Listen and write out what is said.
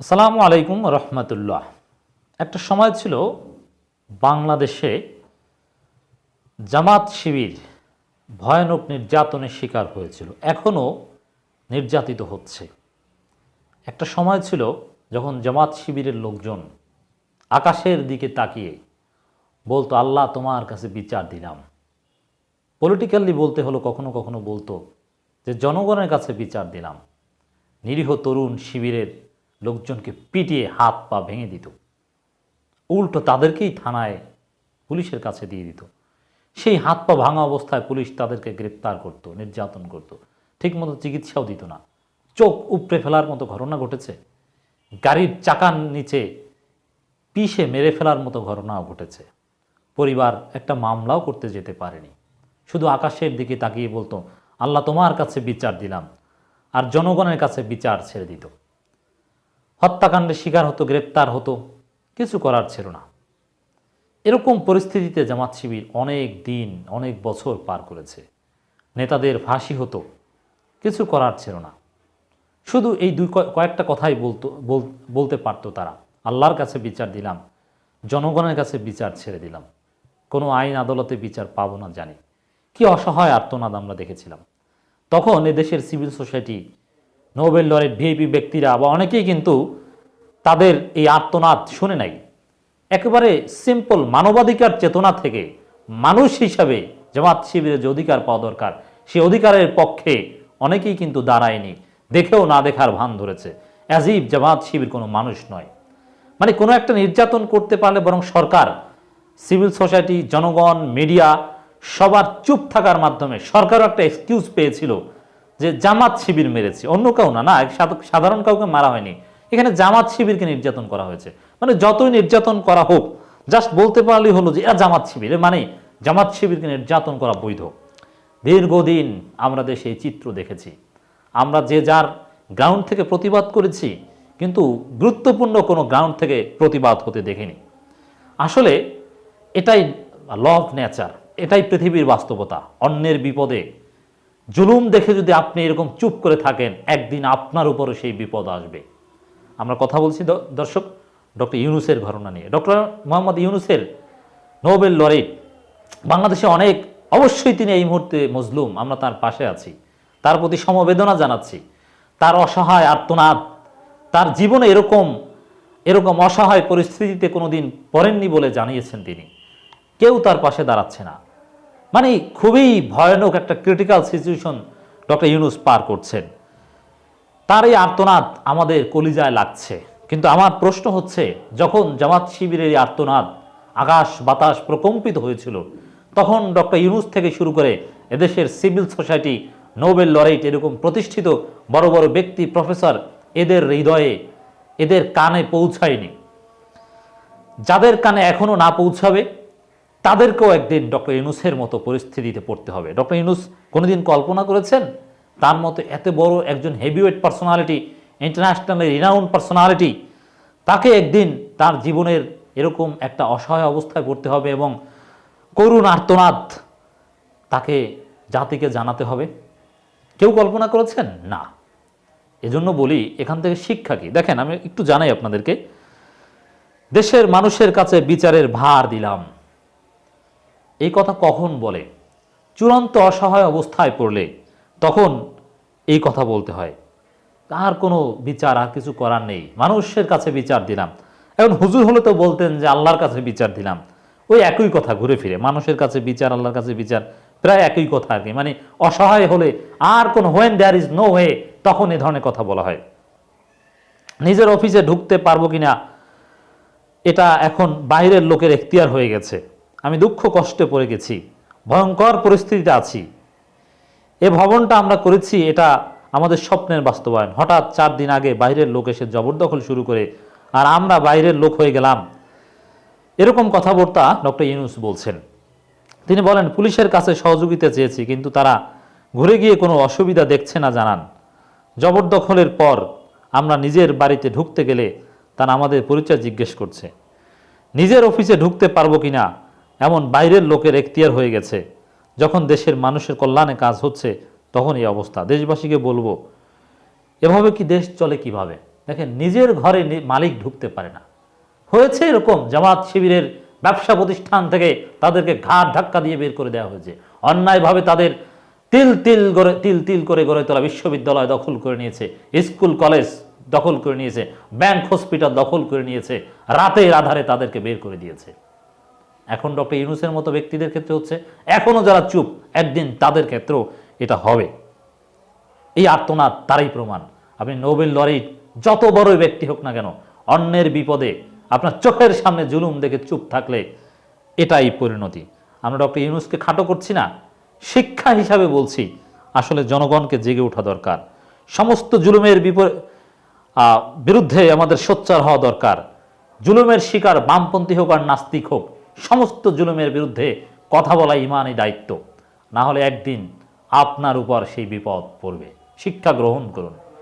আসসালামু আলাইকুম রহমতুল্লাহ। একটা সময় ছিল বাংলাদেশে জামাত শিবির ভয়ানক নির্যাতনের শিকার হয়েছিল এখনও নির্যাতিত হচ্ছে। একটা সময় ছিল যখন জামাত শিবিরের লোকজন আকাশের দিকে তাকিয়ে বলতো, আল্লাহ তোমার কাছে বিচার দিলাম। পলিটিক্যালি বলতে হলো, কখনো কখনো বলতো যে, জনগণের কাছে বিচার দিলাম। নিরীহ তরুণ শিবিরের লোকজনকে পিটিয়ে হাত পা ভেঙে দিত। উল্টো তাদেরকেই থানায় পুলিশের কাছে দিয়ে দিত। সেই হাত পা ভাঙা অবস্থায় পুলিশ তাদেরকে গ্রেপ্তার করত, নির্যাতন করত। ঠিকমতো চিকিৎসাও দিত না। চোখ উপড়ে ফেলার মতো ঘটনা ঘটেছে। গাড়ির চাকার নিচে পিষে মেরে ফেলার মতো ঘটনাও ঘটেছে। পরিবার একটা মামলাও করতে যেতে পারেনি। শুধু আকাশের দিকে তাকিয়ে বলতো, আল্লাহ তোমার কাছে বিচার দিলাম। আর জনগণের কাছে বিচার ছেড়ে দিত। হত্যাকাণ্ডের শিকার হতো, গ্রেপ্তার হতো, কিছু করার ছিল না। এরকম পরিস্থিতিতে জামাত শিবির অনেক দিন, অনেক বছর পার করেছে। নেতাদের ফাঁসি হতো, কিছু করার ছিল না। শুধু এই দুই কয়- কয়েকটা কথাই বলতো বলতে পারতো তারা। আল্লাহর কাছে বিচার দিলাম, জনগণের কাছে বিচার ছেড়ে দিলাম। কোনো আইন আদালতে বিচার পাবো না জানি। কি অসহায় আর্তনাদ আমরা দেখেছিলাম। তখন এদেশের civil society, Nobel laureate VIP ব্যক্তিরা বা অনেকেই কিন্তু তাদের এই আর্তনাদ শুনে নাই। একেবারে সিম্পল মানবাধিকার চেতনা থেকে মানুষ হিসাবে জামাত শিবিরের যে অধিকার পাওয়া দরকার সেই অধিকারের পক্ষে অনেকেই কিন্তু দাঁড়ায়নি। দেখেও না দেখার ভান ধরেছে। অ্যাজিব জামাত শিবির কোনো মানুষ নয়। মানে কোনো একটা নির্যাতন করতে পারলে বরং সরকার সিভিল সোসাইটি জনগণ মিডিয়া সবার চুপ থাকার মাধ্যমে সরকারও একটা এক্সকিউজ পেয়েছিল যে জামাত শিবির মেরেছে। অন্য কেউ না না, সাধ- সাধারণ কাউকে মারা হয়নি। এখানে জামাত শিবিরকে নির্যাতন করা হয়েছে। মানে যতই নির্যাতন করা হোক জাস্ট বলতে পারলেই হলো যে এরা জামাত শিবির মানে জামাত শিবিরকে নির্যাতন করা বৈধ। দীর্ঘদিন আমরা দেশে এই চিত্র দেখেছি। আমরা যে যার গ্রাউন্ড থেকে প্রতিবাদ করেছি, কিন্তু গুরুত্বপূর্ণ কোনো গ্রাউন্ড থেকে প্রতিবাদ হতে দেখিনি। আসলে এটাই ল অফ নেচার এটাই পৃথিবীর বাস্তবতা। অন্যের বিপদে জুলুম দেখে যদি আপনি এরকম চুপ করে থাকেন, একদিন আপনার উপরও সেই বিপদ আসবে। আমরা কথা বলছি দর্শক, ডক্টর ইউনুসের ঘটনা নিয়ে। ডক্টর মোহাম্মদ ইউনুসের নোবেল লরেট। বাংলাদেশে অনেক, অবশ্যই তিনি এই মুহূর্তে মজলুম, আমরা তার পাশে আছি। তার প্রতি সমবেদনা জানাচ্ছি। তার অসহায় আর্তনাদ, তার জীবনে এরকম এরকম অসহায় পরিস্থিতিতে কোনোদিন পড়েননি বলে জানিয়েছেন তিনি। কেউ তার পাশে দাঁড়াচ্ছে না। মানে খুবই ভয়ানক একটা ক্রিটিক্যাল সিচুয়েশন ডক্টর ইউনুস পার করছেন। তার এই আর্তনাদ আমাদের কলিজায় লাগছে। কিন্তু আমার প্রশ্ন হচ্ছে, যখন জামাত শিবিরের এই আর্তনাদ আকাশ বাতাস প্রকম্পিত হয়েছিল, তখন ডক্টর ইউনুস থেকে শুরু করে এদেশের সিভিল সোসাইটি, নোবেল লরেট এরকম প্রতিষ্ঠিত বড় বড় ব্যক্তি, প্রফেসর, এদের হৃদয়ে, এদের কানে পৌঁছায়নি। যাদের কানে এখনও না পৌঁছাবে, তাদেরকেও একদিন ডক্টর ইউনুসের মতো পরিস্থিতিতে পড়তে হবে। ডক্টর ইউনুস কোনোদিন কল্পনা করেছেন? তার মতো এত বড় একজন heavyweight personality international renowned personality তাকে একদিন তার জীবনের এরকম একটা অসহায় অবস্থায় পড়তে হবে এবং করুণ আর্তনাদ তাকে জাতিকে জানাতে হবে। কেউ কল্পনা করেছেন? না। এজন্য বলি, এখান থেকে শিক্ষা কি? দেখেন, আমি একটু জানাই আপনাদেরকে। দেশের মানুষের কাছে বিচারের ভার দিলাম। এই কথা কখন বলে? চূড়ান্ত অসহায় অবস্থায় পড়লে তখন এই কথা বলতে হয়। আর কোনো বিচার, আর কিছু করার নেই। মানুষের কাছে বিচার দিলাম। এখন হুজুর হলে তো বলতেন যে আল্লাহর কাছে বিচার দিলাম। ওই একই কথা ঘুরে ফিরে। মানুষের কাছে বিচার, আল্লাহর কাছে বিচার, প্রায় একই কথা আর কি। মানে অসহায় হলে আর কোনো when there is no way তখন এ ধরনের কথা বলা হয়। নিজের অফিসে ঢুকতে পারব কিনা, এটা এখন বাইরের লোকের এখতিয়ার হয়ে গেছে। আমি দুঃখ কষ্টে পড়ে গেছি। ভয়ঙ্কর পরিস্থিতিতে আছি। এ ভবনটা আমরা করেছি, এটা আমাদের স্বপ্নের বাস্তবায়ন। হঠাৎ চার দিন আগে বাইরের লোক এসে জবরদখল শুরু করে, আর আমরা বাইরের লোক হয়ে গেলাম। এরকম কথাবার্তা ডক্টর ইউনুস বলছেন। তিনি বলেন, পুলিশের কাছে সহযোগিতা চেয়েছি, কিন্তু তারা ঘুরে গিয়ে কোনো অসুবিধা দেখছে না, জানান। জবরদখলের পর আমরা নিজের বাড়িতে ঢুকতে গেলে তারা আমাদের পরিচয় জিজ্ঞেস করছে। নিজের অফিসে ঢুকতে পারব কিনা? এমন বাইরের লোকের এখতিয়ার হয়ে গেছে। যখন দেশের মানুষের কল্যাণে কাজ হচ্ছে, তখন এই অবস্থা। দেশবাসীকে বলব, এভাবে কি দেশ চলে কীভাবে? দেখেন, নিজের ঘরে মালিক ঢুকতে পারে না। হয়েছে এরকম, জামাত শিবিরের ব্যবসা প্রতিষ্ঠান থেকে তাদেরকে ঘাট ধাক্কা দিয়ে বের করে দেওয়া হয়েছে। অন্যায়ভাবে তাদের তিল তিল গড়ে, তিল তিল করে গড়ে তোলা বিশ্ববিদ্যালয় দখল করে নিয়েছে, স্কুল, কলেজ দখল করে নিয়েছে, ব্যাংক, হসপিটাল দখল করে নিয়েছে, রাতের আধারে তাদেরকে বের করে দিয়েছে। এখন ডক্টর ইউনুসের মতো ব্যক্তিদের ক্ষেত্রে হচ্ছে, এখনও যারা চুপ, একদিন তাদের ক্ষেত্রেও এটা হবে। এই আর্তনাদ, তারই প্রমাণ। আপনি নোবেল লরি যত বড় ব্যক্তি হোক না কেন, অন্যের বিপদে আপনার চোখের সামনে জুলুম দেখে চুপ থাকলে এটাই পরিণতি। আমরা ডক্টর ইউনুসকে খাটো করছি না, শিক্ষা হিসাবে বলছি, আসলে জনগণকে জেগে ওঠা দরকার। সমস্ত জুলুমের বিরুদ্ধে আমাদের সোচ্চার হওয়া দরকার। জুলুমের শিকার বামপন্থী হোক আর নাস্তিক হোক সমস্ত জুলুমের বিরুদ্ধে কথা বলা ইমানই দায়িত্ব। না হলে একদিন আপনার উপর সেই বিপদ পড়বে। শিক্ষা গ্রহণ করুন।